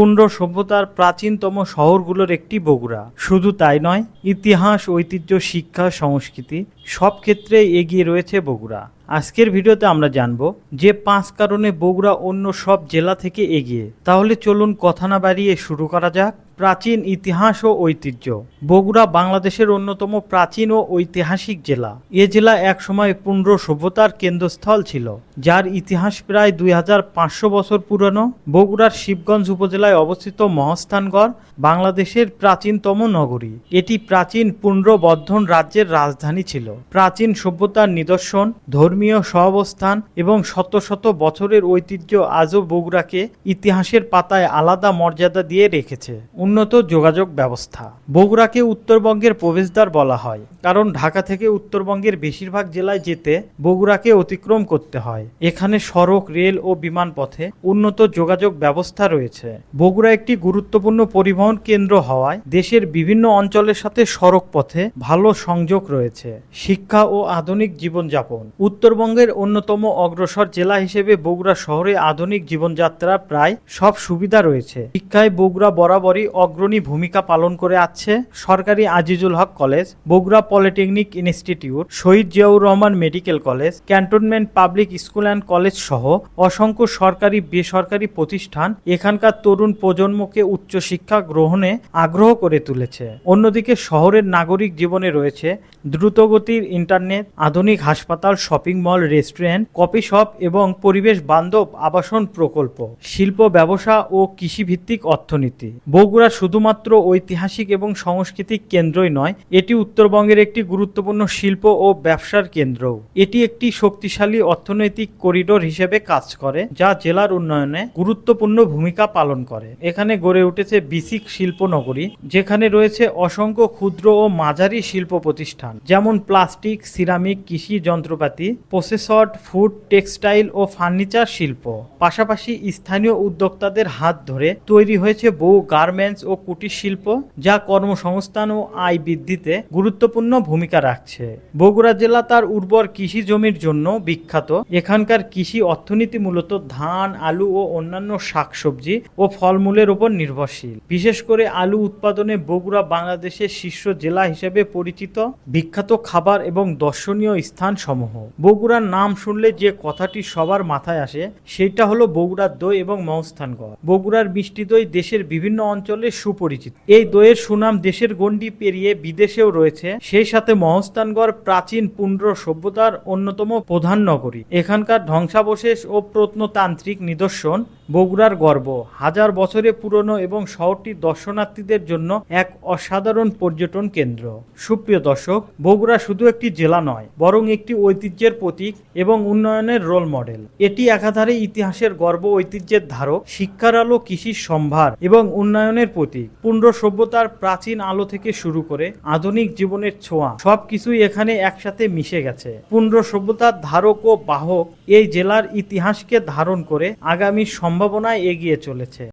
পুণ্ড সভ্যতার প্রাচীনতম শহরগুলোর একটি বগুড়া। শুধু তাই নয়, ইতিহাস, ঐতিহ্য, শিক্ষা, সংস্কৃতি সব ক্ষেত্রে এগিয়ে রয়েছে বগুড়া। আজকের ভিডিওতে আমরা জানব যে পাঁচ কারণে বগুড়া অন্য সব জেলা থেকে এগিয়ে। তাহলে চলুন কথা না বাড়িয়ে শুরু করা যাক। প্রাচীন ইতিহাস ও ঐতিহ্য। বগুড়া বাংলাদেশের অন্যতম প্রাচীন ও ঐতিহাসিক জেলা। এ জেলা একসময় পুণ্ড সভ্যতার কেন্দ্রস্থল ছিল, যার ইতিহাস প্রায় দুই হাজার পাঁচশো বছর পুরনো। বগুড়ার শিবগঞ্জ উপজেলায় অবস্থিত মহস্থানগড় বাংলাদেশের প্রাচীনতম নগরী। এটি প্রাচীন পুণ্ড্রবর্ধন রাজ্যের রাজধানী ছিল। প্রাচীন সভ্যতার নিদর্শন, ধর্মীয় সহাবস্থান এবং শত শত বছরের ঐতিহ্য আজও বগুড়াকে ইতিহাসের পাতায় আলাদা মর্যাদা দিয়ে রেখেছে। উন্নত যোগাযোগ ব্যবস্থা। বগুড়াকে উত্তরবঙ্গের প্রবেশদ্বার বলা হয়, কারণ ঢাকা থেকে উত্তরবঙ্গের বেশিরভাগ জেলায় যেতে বগুড়াকে অতিক্রম করতে হয়। এখানে সড়ক, রেল ও বিমান পথে উন্নত যোগাযোগ ব্যবস্থা রয়েছে। বগুড়া একটি গুরুত্বপূর্ণ পরিবহন কেন্দ্র হওয়ায় দেশের বিভিন্ন অঞ্চলের সাথে সড়ক পথে ভালো সংযোগ রয়েছে। শিক্ষা ও আধুনিক জীবনযাপন। উত্তরবঙ্গের অন্যতম অগ্রসর জেলা হিসেবে বগুড়া শহরে আধুনিক জীবনযাত্রার প্রায় সব সুবিধা রয়েছে। শিক্ষায় বগুড়া বরাবরই অগ্রণী ভূমিকা পালন করে আছে সরকারি Azizul Haque college, Bogura polytechnic institute, Shaheed Ziaur Rahman medical college, cantonment public school and college সহ অসংখ্য সরকারি বেসরকারি প্রতিষ্ঠান এখানকার তরুণ প্রজন্মকে উচ্চশিক্ষা গ্রহণে আগ্রহ করে তুলেছে। অন্যদিকে শহরের নাগরিক জীবনে রয়েছে দ্রুতগতির ইন্টারনেট, আধুনিক হাসপাতাল, shopping mall, restaurant coffee shop এবং পরিবেশ বান্ধব আবাসন প্রকল্প, শিল্প, ব্যবসা ও কৃষিভিত্তিক অর্থনীতি। বগুড়া শুধুমাত্র ঐতিহাসিক এবং সাংস্কৃতিক কেন্দ্রই নয়, এটি উত্তরবঙ্গের একটি গুরুত্বপূর্ণ শিল্প ও ব্যবসার কেন্দ্র এটি একটি শক্তিশালী অর্থনৈতিক করিডোর হিসেবে কাজ করে, যা জেলার উন্নয়নে গুরুত্বপূর্ণ ভূমিকা পালন করে। এখানে গড়ে উঠেছে বিসিক শিল্প নগরী যেখানে রয়েছে অসংখ্য ক্ষুদ্র ও মাঝারি শিল্প প্রতিষ্ঠান, যেমন প্লাস্টিক, সিরামিক, কৃষি যন্ত্রপাতি, প্রসেসড ফুড, টেক্সটাইল ও ফার্নিচার শিল্প। পাশাপাশি স্থানীয় উদ্যোক্তাদের হাত ধরে তৈরি হয়েছে বহু গার্মেন্টস ও কুটির শিল্প, যা কর্মসংস্থান ও আয় বৃদ্ধিতে গুরুত্বপূর্ণ ভূমিকা রাখছে। বগুড়া জেলা তার উর্বর কৃষি জমির জন্য বিখ্যাত। এখানকার কৃষি অর্থনীতি মূলত ধান, আলু ও অন্যান্য শাকসবজি ও ফলমূলের উপর নির্ভরশীল। বিশেষ করে আলু উৎপাদনে বগুড়া বাংলাদেশের শীর্ষ জেলা হিসেবে পরিচিত বিখ্যাত খাবার এবং দর্শনীয় স্থান সমূহ বগুড়ার নাম শুনলে যে কথাটি সবার মাথায় আসে সেটা হলো বগুড়ার দই এবং মহস্থানগড় বগুড়ার মিষ্টি দই দেশের বিভিন্ন অঞ্চলে সুপরিচিত। এই দইয়ের সুনাম দেশের গণ্ডি পেরিয়ে বিদেশেও রয়েছে। সেই সাথে মহস্থানগড় প্রাচীন পুণ্ড্র সভ্যতার অন্যতম প্রধান নগরী। এখানকার ধ্বংসাবশেষ ও প্রত্নতান্ত্রিক নিদর্শন বগুড়ার গর্ব। হাজার বছরে পুরনো এবং শহরটি দর্শনার্থীদের জন্য এক অসাধারণ পর্যটন কেন্দ্র। সুপ্রিয় দর্শক, বগুড়া শুধু একটি জেলা নয়, বরং একটি ঐতিহ্যের প্রতীক এবং উন্নয়নের রোল মডেল। এটি একাধারে ইতিহাসের গর্ব ঐতিহ্যের ধারক, শিক্ষার আলো, কৃষির সম্ভার এবং উন্নয়নের প্রতীক। পুণ্ড সভ্যতার প্রাচীন আলো থেকে শুরু করে আধুনিক জীবনের ছোঁয়া, সবকিছুই এখানে একসাথে মিশে গেছে। পুণ্ড সভ্যতার ধারক ও বাহক এই জেলার ইতিহাসকে ধারণ করে আগামী সম্ভাবনায় এগিয়ে চলেছে।